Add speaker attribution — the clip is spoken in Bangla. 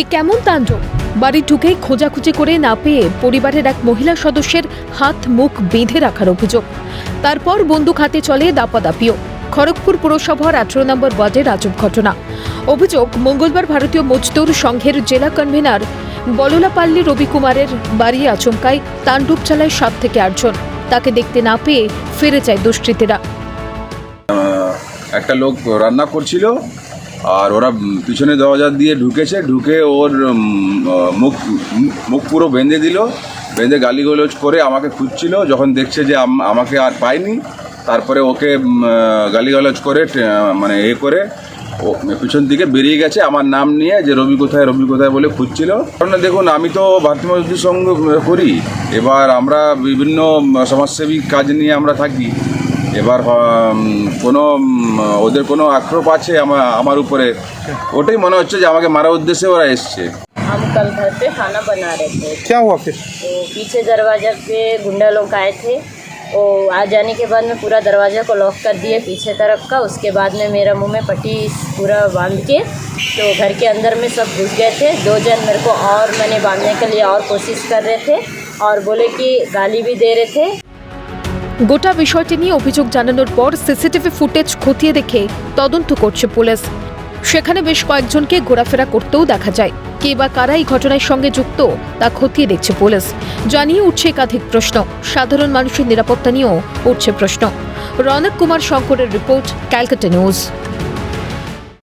Speaker 1: এ কেমন তাণ্ডব? বাড়ি ঢুকে খোঁজাখুঁজি করে না পেয়ে পরিবারের এক মহিলা সদস্যের হাত মুখ বেঁধে রাখার অভিযোগ। তারপর বন্দুক হাতে চলে দাপাদাপিও। খড়গপুর পুরসভার আঠারো নম্বর ওয়ার্ডের আজব ঘটনা। অভিযোগ, মঙ্গলবার ভারতীয় মজদুর সংঘের জেলা কনভেনার বললাপাল্লি রবি কুমারের বাড়ি আচমকায় তাণ্ডব চালায় সাত থেকে আটজন তাকে দেখতে না পেয়ে ফিরে যায় দুষ্কৃতীরা।
Speaker 2: একটা লোক রান্না করছিল আর ওরা পিছনে দরজা দিয়ে ঢুকেছে ঢুকে ওর মুখ মুখ পুরো বেঁধে দিল বেঁধে গালিগালোজ করে আমাকে খুঁজছিল যখন দেখছে যে আম- আমাকে আর পায়নি তারপরে ওকে আহ, করে মানে এ করে ও পিছন দিকে বেরিয়ে গেছে আমার নাম নিয়ে যে রবি কোথায় রবি কোথায় বলে খুঁজছিল। কারণ দেখুন আমি তো ভারতীয় মজদুর সঙ্গে করি এবার আমরা বিভিন্ন সমাজসেবী কাজ নিয়ে আমরা থাকি এবার উম, কোনো উম, ওদের কোনো আক্রোপ আছে আমার আমার উপরে ওটাই মনে হচ্ছে যে আমাকে মারার উদ্দেশ্যে ওরা এসছে
Speaker 3: हम कल घर पे खाना बना रहे थे
Speaker 4: क्या हुआ फिर
Speaker 3: तो पीछे दरवाजा पे गुंडा लोग आए थे वो आ जाने के बाद में पूरा दरवाज़ा को लॉक कर दिए पीछे तरफ का उसके बाद में मेरा मुंह में पट्टी पूरा बांध के तो घर के अंदर में सब घुस गए थे दो जन मेरे को और मैंने बांधने के लिए और कोशिश कर रहे थे और बोले कि गाली भी दे रहे थे
Speaker 1: গোটা বিষয়টি নিয়ে অভিযোগ জানানোর পর সিসিটিভি ফুটেজ খতিয়ে দেখে তদন্ত করছে পুলিশ। সেখানে বেশ কয়েকজনকে ঘোরাফেরা করতেও দেখা যায়। কে বা কারা এই ঘটনার সঙ্গে যুক্ত, তা খতিয়ে দেখছে পুলিশ। জানিয়ে উঠছে একাধিক প্রশ্ন। সাধারণ মানুষের নিরাপত্তা নিয়েও উঠছে প্রশ্ন। রনক কুমার শঙ্করের রিপোর্ট ক্যালকাটা নিউজ।